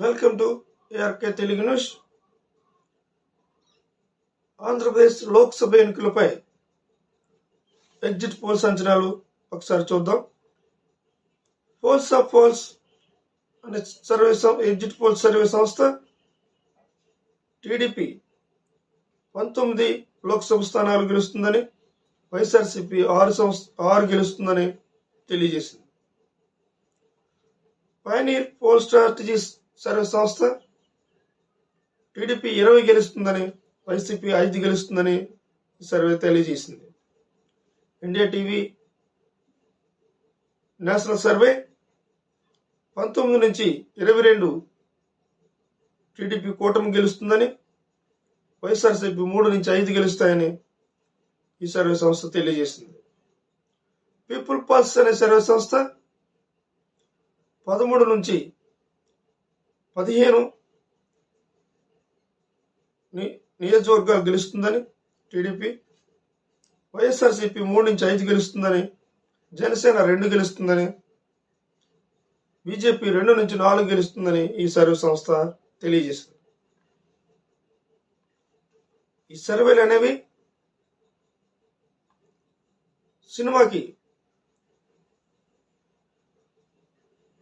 Welcome to ARK Telugu news Andhra Pradesh Lok Sabha ఎన్నికలపై exit polls అంచనాలు ఒకసారి చూద్దాం. పోల్స్ ఆఫ్ పోల్స్ అనే సర్వే ఎగ్జిట్ పోల్స్ సర్వే సంస్థ టీడీపీ పంతొమ్మిది లోక్సభ స్థానాలు గెలుస్తుందని వైఎస్ఆర్సీపీ ఆరు సంస్థ ఆరు గెలుస్తుందని తెలియజేసింది. పైనీర్ పోల్ స్ట్రాటజీస్ సర్వే సంస్థ టీడీపీ ఇరవై గెలుస్తుందని వైసీపీ ఐదు గెలుస్తుందని ఈ సర్వే తెలియజేసింది. ఇండియా టీవీ నేషనల్ సర్వే పంతొమ్మిది నుంచి ఇరవై రెండు టీడీపీ కూటమి గెలుస్తుందని వైఎస్ఆర్సీపీ మూడు నుంచి ఐదు గెలుస్తాయని ఈ సర్వే సంస్థ తెలియజేసింది. పీపుల్ పల్స్ అనే సర్వే సంస్థ పదమూడు నుంచి పదిహేను ని- నియోజకవర్గాలు గెలుస్తుందని టీడీపీ వైఎస్ఆర్సీపీ మూడు నుంచి ఐదు గెలుస్తుందని జనసేన రెండు గెలుస్తుందని బీజేపీ రెండు నుంచి నాలుగు గెలుస్తుందని ఈ సర్వే సంస్థ తెలియజేసింది. ఈ సర్వేలు అనేవి సినిమాకి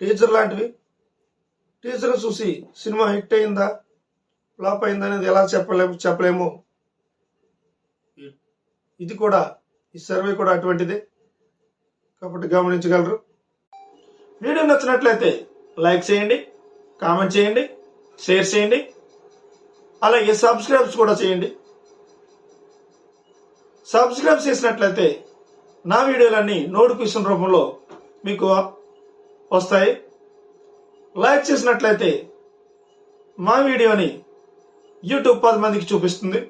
టీచర్ లాంటివి టీజర్ చూసి సినిమా హిట్ అయిందా? ఫ్లాప్ అయిందా అనేది ఎలా చెప్పలేము చెప్పలేము. ఇది కూడా ఈ సర్వే కూడా అటువంటిదే. కాబట్టి గమనించగలరు. వీడియో నచ్చినట్లయితే లైక్ చేయండి కామెంట్ చేయండి షేర్ చేయండి అలాగే సబ్స్క్రైబ్స్ కూడా చేయండి. సబ్స్క్రైబ్ చేసినట్లయితే నా వీడియోలన్నీ నోటిఫికేషన్ రూపంలో మీకు వస్తాయి. లైక్ చేసినట్లయితే మా వీడియోని యూట్యూబ్ పది మందికి చూపిస్తుంది.